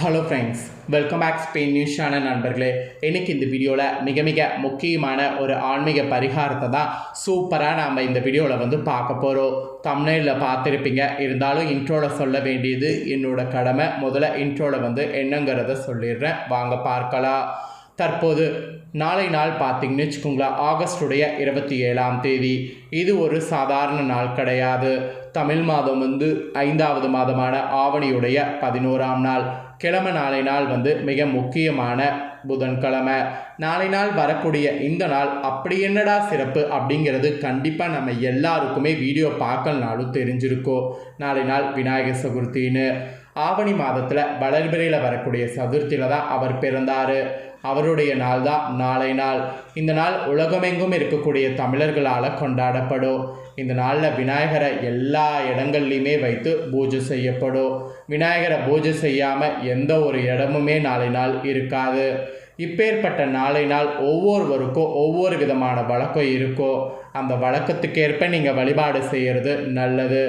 Hello friends welcome back Spain news channel நண்பர்களே. இன்னைக்கு இந்த வீடியோவில் மிக மிக முக்கியமான ஒரு ஆன்மீக பரிகாரத்தை தான் சூப்பராக நாம் இந்த வீடியோவில் வந்து பார்க்க போகிறோம் தமிழில் பார்த்துருப்பீங்க. இருந்தாலும் இன்ட்ரோவில் சொல்ல வேண்டியது என்னோட கடமை. முதல்ல இன்ட்ரோவில் வந்து என்னங்கிறத சொல்லிடுறேன். வாங்க பார்க்கலாம். தற்போது நாளை நாள் பார்த்தீங்கன்னு வச்சுக்கோங்களேன். ஆகஸ்டுடைய இருபத்தி ஏழாம் தேதி. இது ஒரு சாதாரண நாள் கிடையாது. தமிழ் மாதம் வந்து ஐந்தாவது மாதமான ஆவணியுடைய பதினோராம் நாள். கிழமை நாளை நாள் வந்து மிக முக்கியமான புதன்கிழமை. நாளை நாள் வரக்கூடிய இந்த நாள் அப்படி என்னடா சிறப்பு அப்படிங்கிறது கண்டிப்பாக நம்ம எல்லாருக்குமே வீடியோ பார்க்கலனாலும் தெரிஞ்சிருக்கோம் நாளை நாள் விநாயகர் சதுர்த்தின்னு. ஆவணி மாதத்தில் வளர்பிறையில் வரக்கூடிய சதுர்த்தியில் தான் அவர் பிறந்தார். அவருடைய நாள் தான் நாளை நாள். இந்த நாள் உலகமெங்கும் இருக்கக்கூடிய தமிழர்களால் கொண்டாடப்படும். இந்த நாளில் விநாயகரை எல்லா இடங்கள்லையுமே வைத்து பூஜை செய்யப்படும். விநாயகரை பூஜை செய்யாமல் எந்த ஒரு இடமுமே நாளை நாள் இருக்காது. இப்பேற்பட்ட நாளை நாள் ஒவ்வொருவருக்கும் ஒவ்வொரு விதமான வழக்கம் இருக்கோ அந்த வழக்கத்துக்கேற்ப நீங்கள் வழிபாடு செய்கிறது நல்லது.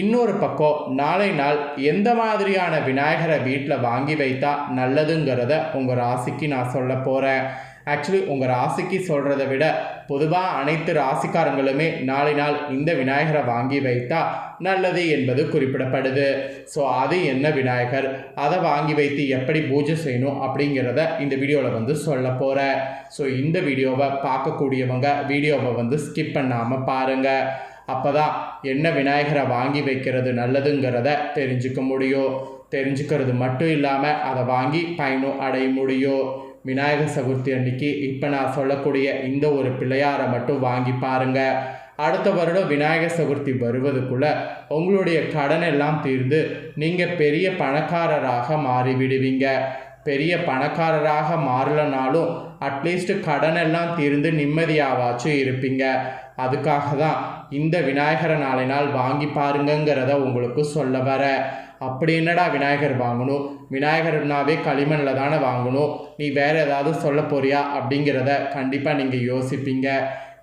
இன்னொரு பக்கம் நாளை நாள் எந்த மாதிரியான விநாயகரை வீட்டில் வாங்கி வைத்தா நல்லதுங்கிறத உங்கள் ராசிக்கு நான் சொல்ல போகிறேன் ஆக்சுவலி உங்கள் ராசிக்கு சொல்கிறத விட பொதுவாக அனைத்து ராசிக்காரங்களுமே நாளை நாள் இந்த விநாயகரை வாங்கி வைத்தா நல்லது என்பது குறிப்பிடப்படுது. ஸோ அது என்ன விநாயகர்? அதை வாங்கி வைத்து எப்படி பூஜை செய்யணும் அப்படிங்கிறத இந்த வீடியோவில் வந்து சொல்ல போகிறேன் ஸோ இந்த வீடியோவை பார்க்கக்கூடியவங்க வீடியோவை வந்து ஸ்கிப் பண்ணாமல் பாருங்கள் அப்போ தான் என்ன விநாயகரை வாங்கி வைக்கிறது நல்லதுங்கிறத தெரிஞ்சுக்க முடியும். தெரிஞ்சுக்கிறது மட்டும் இல்லாமல் அதை வாங்கி பயனும் அடைய முடியும். விநாயகர் சதுர்த்தி அன்னைக்கு இப்போ நான் சொல்லக்கூடிய இந்த ஒரு பிள்ளையாரை மட்டும் வாங்கி பாருங்க. அடுத்த வருடம் விநாயகர் சதுர்த்தி வருவதுக்குள்ள உங்களுடைய கடன் எல்லாம் தீர்ந்து நீங்கள் பெரிய பணக்காரராக மாறிவிடுவீங்க. பெரிய பணக்காரராக மாறலனாலும் அட்லீஸ்ட் கடன் எல்லாம் தீர்ந்து நிம்மதியாவாச்சும் இருப்பீங்க. அதுக்காக தான் இந்த விநாயகரை நாளை நாள் வாங்கி பாருங்கங்கிறத உங்களுக்கு சொல்ல வர. அப்படி என்னடா விநாயகர் வாங்கணும்? விநாயகர்னாவே களிமண்ணில் தானே வாங்கணும்? நீ வேறு ஏதாவது சொல்ல போறியா? அப்படிங்கிறத கண்டிப்பாக நீங்கள் யோசிப்பீங்க.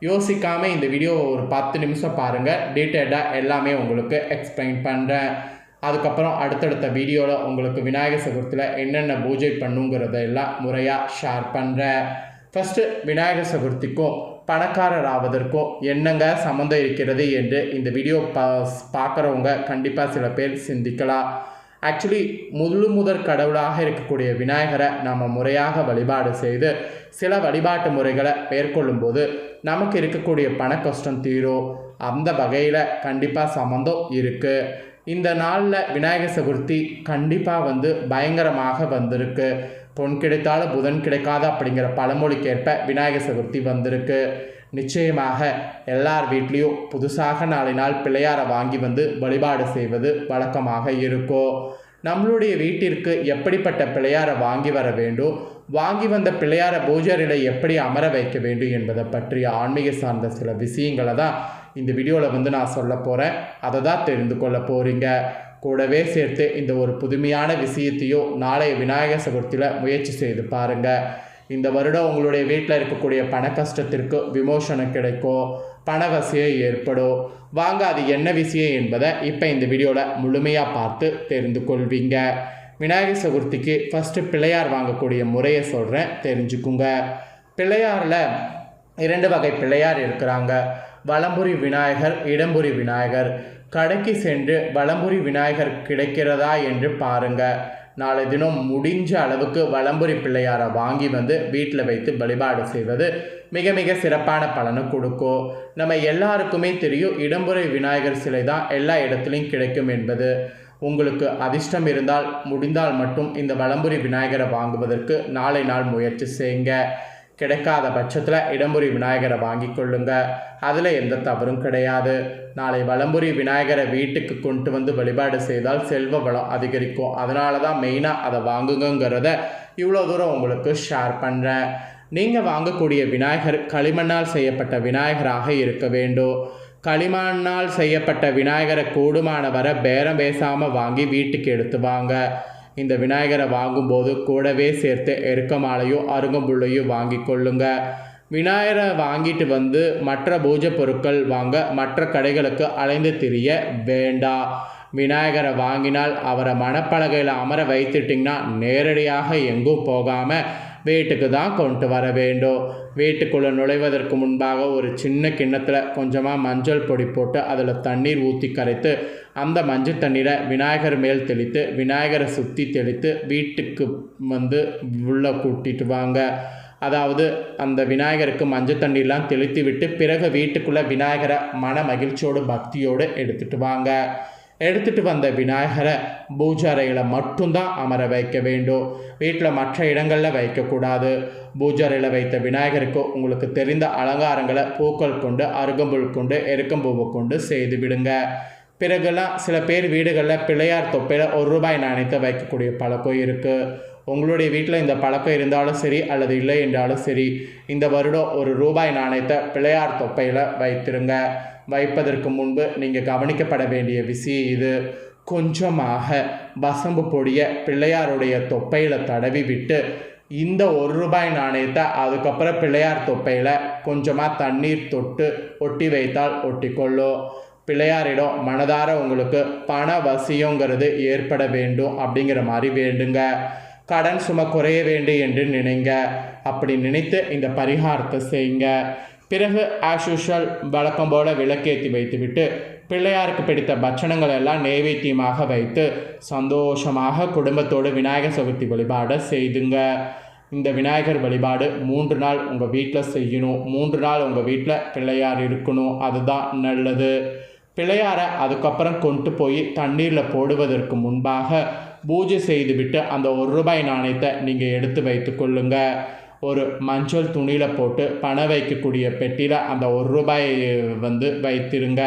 யோசிக்காமல் இந்த வீடியோவை ஒரு பத்து நிமிஷம் பாருங்கள் டீட்டெயில்டாக எல்லாமே உங்களுக்கு எக்ஸ்பிளைன் பண்ணுறேன் அதுக்கப்புறம் அடுத்தடுத்த வீடியோவில் உங்களுக்கு விநாயகர் சதுர்த்தியில் என்னென்ன பூஜை பண்ணுங்கிறத எல்லாம் முறையாக ஷேர் பண்ணுறேன் ஃபஸ்ட்டு விநாயகர் சதுர்த்திக்கும் பணக்காரர் ஆவதற்கும் என்னங்க சம்மந்தம் இருக்கிறது என்று இந்த வீடியோ பா பார்க்குறவங்க கண்டிப்பாக சில பேர் சிந்திக்கலாம். ஆக்சுவலி முழு முதற் கடவுளாக இருக்கக்கூடிய விநாயகரை நாம் முறையாக வழிபாடு செய்து சில வழிபாட்டு முறைகளை மேற்கொள்ளும்போது நமக்கு இருக்கக்கூடிய பண கஷ்டம் தீரும். அந்த வகையில் கண்டிப்பாக சம்மந்தம் இருக்குது இந்த நாளில் விநாயகர் சதுர்த்தி கண்டிப்பாக வந்து பயங்கரமாக வந்திருக்கு. பொன் கிடைத்தாலும் புதன் கிடைக்காத அப்படிங்கிற பழமொழிக்கேற்ப விநாயகர் சதுர்த்தி வந்திருக்கு. நிச்சயமாக எல்லார் வீட்லேயும் புதுசாக நாளை நாள் பிள்ளையாரை வாங்கி வந்து வழிபாடு செய்வது வழக்கமாக இருக்கும் நம்மளுடைய வீட்டிற்கு எப்படிப்பட்ட பிள்ளையாரை வாங்கி வர வேண்டும்? வாங்கி வந்த பிள்ளையார பூஜாரில் எப்படி அமர வைக்க வேண்டும் என்பதை பற்றிய ஆன்மீக சார்ந்த சில விஷயங்களை தான் இந்த வீடியோவில் வந்து நான் சொல்ல போகிறேன் அதை தான் தெரிந்து கொள்ள போகிறீங்க கூடவே சேர்த்து இந்த ஒரு புதுமையான விஷயத்தையும் நாளைய விநாயகர் சதுர்த்தியில் முயற்சி செய்து பாருங்கள் இந்த வருடம் உங்களுடைய வீட்டில் இருக்கக்கூடிய பண கஷ்டத்திற்கு விமோசனம் கிடைக்கும். பணவசியம் ஏற்படும். வாங்க அது என்ன விஷயம் என்பதை இப்போ இந்த வீடியோவில் முழுமையாக பார்த்து தெரிந்து கொள்வீங்க. விநாயகர் சதுர்த்திக்கு ஃபஸ்ட்டு பிள்ளையார் வாங்கக்கூடிய முறையை சொல்கிறேன் தெரிஞ்சுக்குங்க. பிள்ளையாரில் இரண்டு வகை பிள்ளையார் இருக்கிறாங்க. வலம்புரி விநாயகர் இடம்புரி விநாயகர். கடைக்கு சென்று வலம்புரி விநாயகர் கிடைக்கிறதா என்று பாருங்கள் நாளை தினம் முடிஞ்ச அளவுக்கு வலம்புரி பிள்ளையாரை வாங்கி வந்து வீட்டில் வைத்து வழிபாடு செய்வது மிக மிக சிறப்பான பலனை கொடுக்கும். நம்ம எல்லாருக்குமே தெரியும் இடம்புரை விநாயகர் சிலை தான் எல்லா இடத்துலையும் கிடைக்கும் என்பது. உங்களுக்கு அதிர்ஷ்டம் இருந்தால் முடிந்தால் மட்டும் இந்த வலம்புரி விநாயகரை வாங்குவதற்கு நாளை நாள் முயற்சி செய்யுங்க. கிடைக்காத பட்சத்தில் இடம்புரி விநாயகரை வாங்கி கொள்ளுங்க. அதில் எந்த தவறும் கிடையாது. நாளை வலம்புரி விநாயகரை வீட்டுக்கு கொண்டு வந்து வழிபாடு செய்தால் செல்வ வளம் அதிகரிக்கும். அதனால தான் மெயினாக அதை வாங்குங்கிறத இவ்வளோ தூரம் உங்களுக்கு ஷேர் பண்ணுறேன் நீங்கள் வாங்கக்கூடிய விநாயகர் களிமண்ணால் செய்யப்பட்ட விநாயகராக இருக்க வேண்டும். களிமண்ணால் செய்யப்பட்ட விநாயகரை கூடுமான வர பேரம் பேசாமல் வாங்கி வீட்டுக்கு எடுத்து வாங்க. இந்த விநாயகரை வாங்கும்போது கூடவே சேர்த்து எருக்கமாலையும் அருங்கம்புள்ளையும் வாங்கி கொள்ளுங்க. விநாயகரை வாங்கிட்டு வந்து மற்ற பூஜை பொருட்கள் வாங்க மற்ற கடைகளுக்கு அலைந்து திரிய வேண்டாம் விநாயகரை வாங்கினால் அவரை மணப்பலகையில் அமர வைத்துட்டிங்கன்னா நேரடியாக எங்கும் போகாமல் வீட்டுக்கு தான் கொண்டு வர வேண்டும். வீட்டுக்குள்ளே நுழைவதற்கு முன்பாக ஒரு சின்ன கிண்ணத்தில் கொஞ்சமாக மஞ்சள் பொடி போட்டு அதில் தண்ணீர் ஊற்றி கரைத்து அந்த மஞ்சள் தண்ணீரை விநாயகர் மேல் தெளித்து விநாயகரை சுற்றி தெளித்து வீட்டுக்கு வந்து உள்ளே கூட்டிட்டு வாங்க. அதாவது அந்த விநாயகருக்கு மஞ்சள் தண்ணீர்லாம் தெளித்து விட்டு பிறகு வீட்டுக்குள்ளே விநாயகரை மன மகிழ்ச்சியோடு பக்தியோடு எடுத்துகிட்டு வாங்க. எடுத்துகிட்டு வந்த விநாயகரை பூஜாரையில் மட்டும்தான் அமர வைக்க வேண்டும். வீட்டில் மற்ற இடங்களில் வைக்கக்கூடாது. பூஜாரையில் வைத்த விநாயகருக்கு உங்களுக்கு தெரிந்த அலங்காரங்களை பூக்கள் கொண்டு அருகம்புல் கொண்டு எருக்கம்பூவை கொண்டு செய்து விடுங்க. பிறகுலாம் சில பேர் வீடுகளில் பிள்ளையார் தொப்பையில் ஒரு ரூபாய் நாணயத்தை வைக்கக்கூடிய பழக்கம் இருக்குது உங்களுடைய வீட்டில் இந்த பழக்கம் இருந்தாலும் சரி அல்லது இல்லை என்றாலும் சரி இந்த வருடம் ஒரு ரூபாய் நாணயத்தை பிள்ளையார் தொப்பையில் வைத்திருங்க. வைப்பதற்கு முன்பு நீங்கள் கவனிக்கப்பட வேண்டிய விஷயம் இது. கொஞ்சமாக வசம்பு பொடியை பிள்ளையாருடைய தொப்பையில் தடவி விட்டு இந்த ஒரு ரூபாய் நாணயத்தை அதுக்கப்புறம் பிள்ளையார் தொப்பையில் கொஞ்சமாக தண்ணீர் தொட்டு ஒட்டி வைத்தால் ஒட்டிக்கொள்ளும். பிள்ளையாரிடம் மனதார உங்களுக்கு பண வசியங்கிறது ஏற்பட வேண்டும் அப்படிங்கிற மாதிரி வேண்டுங்க. கடன் சும குறைய வேண்டும் என்று நினைங்க. அப்படி நினைத்து இந்த பரிகாரத்தை செய்யுங்க. பிறகு ஆஸ் யூஷுவல் வழக்கம் போல விளக்கேற்றி வைத்துவிட்டு பிள்ளையாருக்கு பிடித்த பட்சணங்கள் எல்லாம் நைவேத்தியமாக வைத்து சந்தோஷமாக குடும்பத்தோடு விநாயகர் சதுர்த்தி வழிபாடை செய்துங்க. இந்த விநாயகர் வழிபாடு மூன்று நாள் உங்கள் வீட்டில் செய்யணும். மூன்று நாள் உங்கள் வீட்டில் பிள்ளையார் இருக்கணும். அதுதான் நல்லது. பிள்ளையாரை அதுக்கப்புறம் கொண்டு போய் தண்ணீரில் போடுவதற்கு முன்பாக பூஜை செய்துவிட்டு அந்த ஒரு ரூபாய் நாணயத்தை நீங்கள் எடுத்து வைத்து கொள்ளுங்க. ஒரு மஞ்சள் துணியில் போட்டு பணம் வைக்கக்கூடிய பெட்டியில் அந்த ஒரு ரூபாய் வந்து வைத்திருங்க.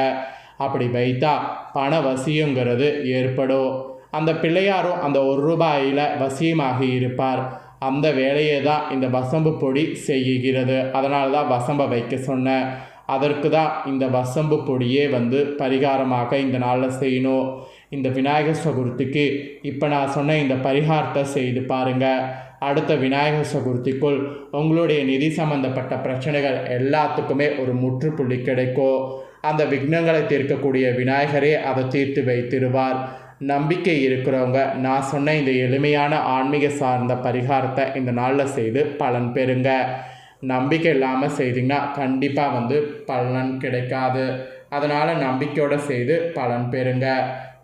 அப்படி வைத்தா பண வசியங்கிறது ஏற்படும். அந்த பிள்ளையாரும் அந்த ஒரு ரூபாயில் வசியமாகி இருப்பார். அந்த வேலையை தான் இந்த வசம்பு பொடி செய்கிறது. அதனால தான் வசம்பை வைக்க சொன்னேன். அதற்கு தான் இந்த வசம்பு பொடியே வந்து பரிகாரமாக இந்த நாளில் செய்யணும். இந்த விநாயகர் சதுர்த்திக்கு இப்போ நான் சொன்ன இந்த பரிகாரத்தை செய்து பாருங்கள் அடுத்த விநாயகர் சதுர்த்திக்குள் உங்களுடைய நிதி சம்பந்தப்பட்ட பிரச்சனைகள் எல்லாத்துக்குமே ஒரு முற்றுப்புள்ளி கிடைக்கும். அந்த விக்னங்களை தீர்க்கக்கூடிய விநாயகரே அதை தீர்த்து வைத்திருவார். நம்பிக்கை இருக்கிறவங்க நான் சொன்ன இந்த எளிமையான ஆன்மீக சார்ந்த பரிகாரத்தை இந்த நாளில் செய்து பலன் பெறுங்க. நம்பிக்கை இல்லாமல் செய்தீங்கன்னா கண்டிப்பாக வந்து பலன் கிடைக்காது. அதனால் நம்பிக்கையோடு செய்து பலன் பெறுங்க.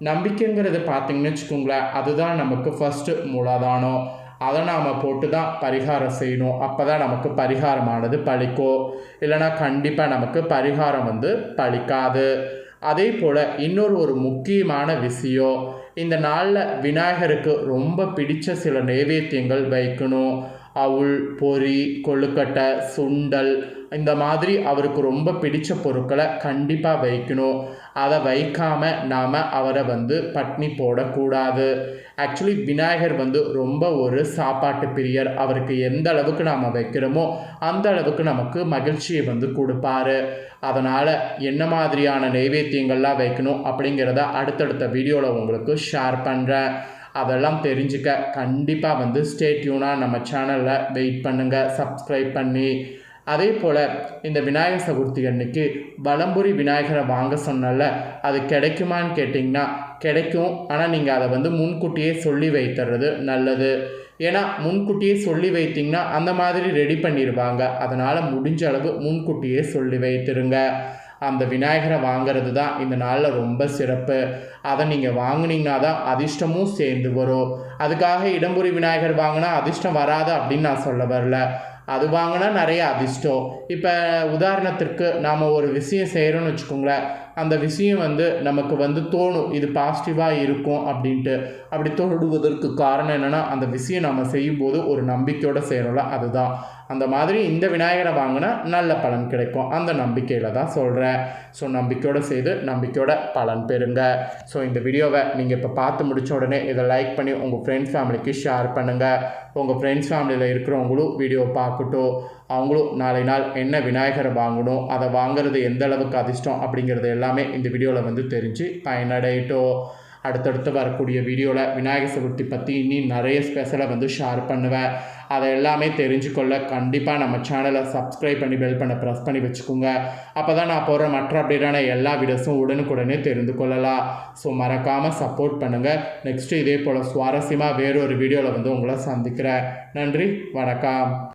நம்பிக்கைங்கிறது பார்த்தீங்கன்னு வச்சுக்கோங்களேன் அதுதான் நமக்கு ஃபஸ்ட்டு மூலாதானம் அதை நாம் போட்டு தான் பரிகாரம் செய்யணும். அப்போ தான் நமக்கு பரிகாரமானது பழிக்கும். இல்லைனா கண்டிப்பாக நமக்கு பரிகாரம் வந்து பழிக்காது. அதே போல் இன்னொரு ஒரு முக்கியமான விஷயம் இந்த நாளில் விநாயகருக்கு ரொம்ப பிடித்த சில நைவேத்தியங்கள் வைக்கணும். அவுள் பொரி கொழுக்கட்டை சுண்டல் இந்த மாதிரி அவருக்கு ரொம்ப பிடித்த பொருட்களை கண்டிப்பாக வைக்கணும். அதை வைக்காமல் நாம் அவரை வந்து பட்னி போடக்கூடாது. ஆக்சுவலி விநாயகர் வந்து ரொம்ப ஒரு சாப்பாட்டு பிரியர். அவருக்கு எந்த அளவுக்கு நாம் வைக்கிறோமோ அந்த அளவுக்கு நமக்கு மகிழ்ச்சியை வந்து கொடுப்பாரு. அதனால் என்ன மாதிரியான நைவேத்தியங்கள்லாம் வைக்கணும் அப்படிங்கிறத அடுத்தடுத்த வீடியோவில் உங்களுக்கு ஷேர் பண்ணுறேன் அதெல்லாம் தெரிஞ்சுக்க கண்டிப்பாக வந்து ஸ்டேட்யூனாக நம்ம சேனலில் வெயிட் பண்ணுங்கள் சப்ஸ்கிரைப் பண்ணி. அதே போல் இந்த விநாயகர் சதுர்த்தி அன்னைக்கு வலம்புரி விநாயகரை வாங்க சொன்னால அது கிடைக்குமான்னு கேட்டிங்கன்னா கிடைக்கும். ஆனால் நீங்கள் அதை வந்து முன்கூட்டியே சொல்லி வைத்துறது நல்லது. ஏன்னா முன்கூட்டியே சொல்லி வைத்திங்கன்னா அந்த மாதிரி ரெடி பண்ணிடுவாங்க அதனால் முடிஞ்ச அளவு முன்கூட்டியே சொல்லி வைத்திருங்க. அந்த விநாயகரை வாங்கிறது தான் இந்த நாளில் ரொம்ப சிறப்பு. அதை நீங்கள் வாங்கினீங்கன்னா தான் அதிர்ஷ்டமும் சேர்ந்து வரும். அதுக்காக இடம்புரி விநாயகர் வாங்கினா அதிர்ஷ்டம் வராது அப்படின்னு நான் சொல்ல வரல. அது வாங்கினா நிறைய அதிர்ஷ்டம். இப்போ உதாரணத்திற்கு நாம் ஒரு விஷயம் செய்கிறோன்னு வச்சுக்கோங்களேன். அந்த விஷயம் வந்து நமக்கு வந்து தோணும். இது பாசிட்டிவாக இருக்கும் அப்படின்ட்டு. அப்படி தோடுவதற்கு காரணம் என்னென்னா அந்த விஷயம் நம்ம செய்யும்போது ஒரு நம்பிக்கையோடு செய்கிறோம்ல அதுதான். அந்த மாதிரி இந்த விநாயகரை வாங்கினா நல்ல பலன் கிடைக்கும். அந்த நம்பிக்கையில் தான் சொல்கிறேன் ஸோ நம்பிக்கையோடு செய்து நம்பிக்கையோட பலன் பெறுங்க. ஸோ இந்த வீடியோவை நீங்கள் இப்போ பார்த்து முடித்த உடனே இதை லைக் பண்ணி உங்கள் ஃப்ரெண்ட்ஸ் ஃபேமிலிக்கு ஷேர் பண்ணுங்கள் உங்கள் ஃப்ரெண்ட்ஸ் ஃபேமிலியில் இருக்கிறவங்களும் வீடியோ பார்க்கட்டும். அவங்களும் நாளை நாள் என்ன விநாயகரை வாங்கணும் அதை வாங்குறது எந்த அளவுக்கு அதிர்ஷ்டம் அப்படிங்கிறது எல்லாமே இந்த வீடியோவில் வந்து தெரிஞ்சு பயனடையட்டும் அடுத்தடுத்து வரக்கூடிய வீடியோவில் விநாயகர் சதுர்த்தி பற்றி இன்னும் நிறைய ஸ்பெஷலை வந்து ஷேர் பண்ணுவேன். அதை எல்லாமே தெரிஞ்சுக்கொள்ள கண்டிப்பாக நம்ம சேனலை சப்ஸ்கிரைப் பண்ணி பெல் பண்ண ப்ரெஸ் பண்ணி வச்சுக்கோங்க. அப்போ தான் நான் போகிற மற்ற அப்டேட்டான எல்லா வீடியோஸும் உடனுக்குடனே தெரிந்து கொள்ளலாம். ஸோ மறக்காமல் சப்போர்ட் பண்ணுங்கள் நெக்ஸ்ட்டு இதே போல் சுவாரஸ்யமாக வேறொரு வீடியோவில் வந்து உங்களை சந்திக்கிறேன். நன்றி வணக்கம்.